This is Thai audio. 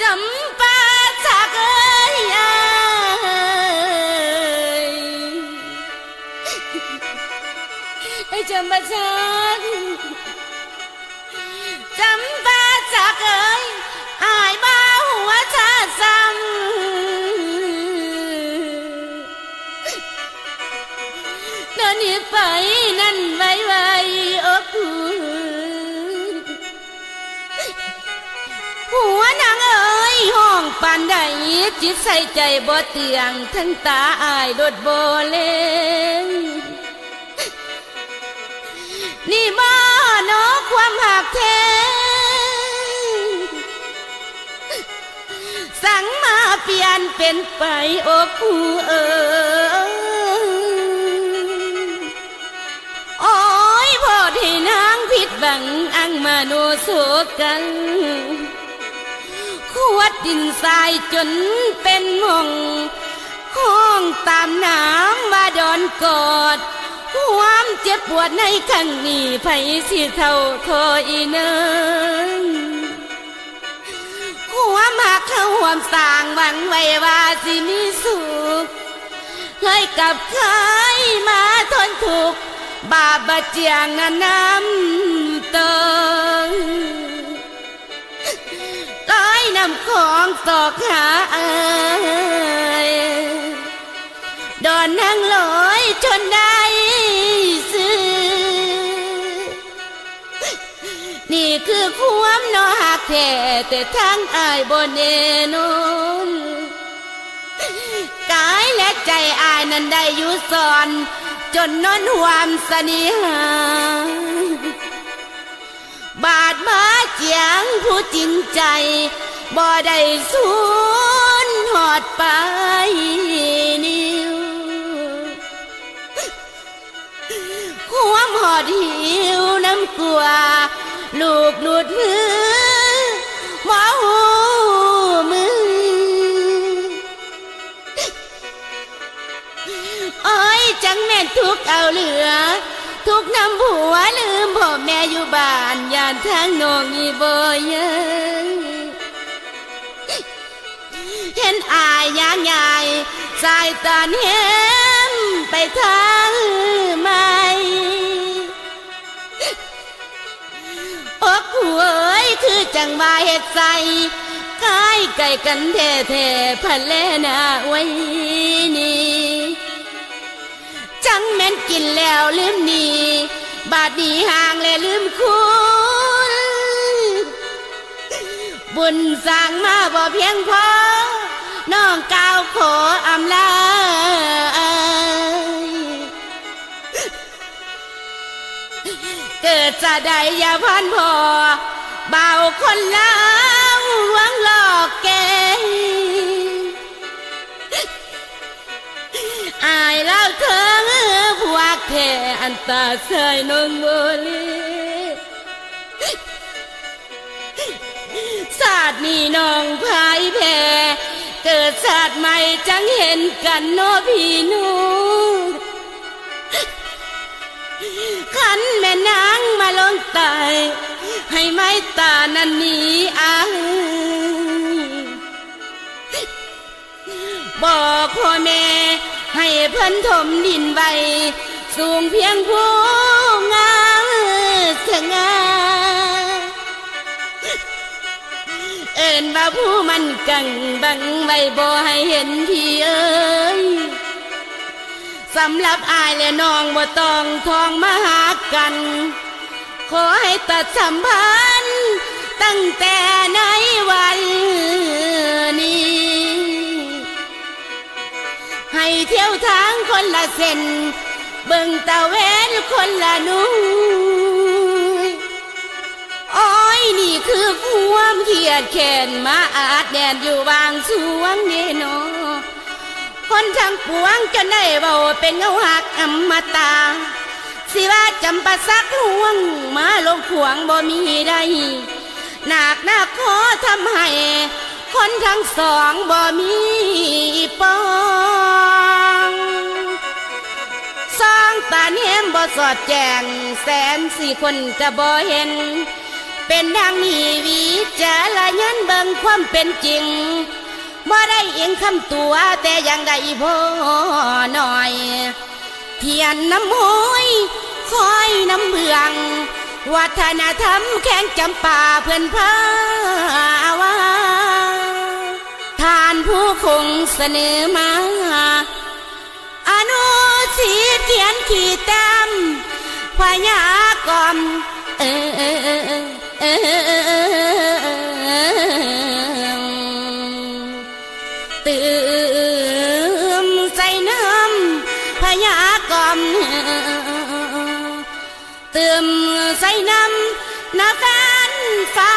จำปาสักเอ้ยเอ้ยไอ้จ ปานใดจิตใส่ใจบ่เตียง ทั้งตาอายโดดบ่เลงนี่บ่เนอความหักแท้สั่งมาเปลี่ยนเป็นไปโอ้ผู้เอ๋ยโอ้ยพอที่นางผิดบังอังมาโนโศกัน วดดินทรายจนเป็นหมองห้องตามน้ำมาดอนกอดความเจ็บปวดในครั้งนี้ไผสิเท่าทออีเนินความหักเข้าความสร้างหวังไว้ว่าสิมีสุขเลยกับเคยมาทนทุกข์บาปบาเจียงนั้นน้ำเตง ร้อยนำของตอกหาอายดอนนางลอยจนได้ซื้อ นี่คือความนอหักแท้แต่ทางอายบนเนนนกายและใจอายนั้นได้อยู่สอน จนนอนหวามสนิหา บาดมาเจียงผู้จริงใจ บ่ได้สูญหอดไปนิ้วความหอดหิวน้ำกลัว ลูกหลุดมือหมอหูมือโอ้ยจังแม่นทุกเอาเหลือ ทุกข์นำผัวเหลืม พ่อแม่อยู่บ้านยานทางนองอีบ่ยังเห็นอายยางใหญ่สายตาเห็มไปทางไม่อ้ผัวยคือจังว่าเฮ็ดใส่กายไก่กันแท้แท้พันแลนาไว้นี่จังแม่นกินแล้วลืมหนี บาดนี้ห่างและลืมคุณบุญสร้างมาบ่เพียงพอน้องก้าวขออำลาเกิดจะได้ยาพันพอเบาคนลาวหวังหลอกแกอายเล่าเธอันตาใส่นงโบลีศาสตร์นี้น้องพายแพ้เกิดศาสตร์ใหม่จังเห็นกันโนพี่นูขันแม่นางมาลงตายให้ไม้ตานั้นหนีอายบอกพ่อแม่ให้เพิ่นถมดินใบ สูงเพียงผู้งามสง่าเอินว่าผู้มันกังบังไว้บ่ให้เห็นพี่เอ้ยสำหรับอายและน้องบ่ต้องทองมาหากัน ขอให้ตัดสัมพันธ์ตั้งแต่ในวันนี้ ให้เที่ยวทางคนละเส้น เบิ่งตะเวนคนละหนูโอ้ยนี่คือความเครียดแค้นมาอาจแดนอยู่บางสวงเนนอคนทั้งปวงจนได้เบาเป็นเงาหักอมตา สิว่าจำปาสักลวงมาลงขวงบ่มีได้หนักหนักขอทำให้คนทั้งสองบ่มีปอ สอดแจงแสนสี่คนจะบ่เห็น เป็นดังนี้วิจารณญาณเบิงความเป็นจริงบ่ได้เองคำตัวแต่ยังได้พอหน่อย เทียนน้ำหอยคอยน้ำเบือง วัฒนธรรมแข่งจำป่าเพื่อนพาวาทานผู้คงเสนอมา อนุสีเขียนขีดตา มพยากรณ์เอมเออเออเออเออเติมใส่น้ำพยากรมเติมใส่น้ำนาแฟนฟ้า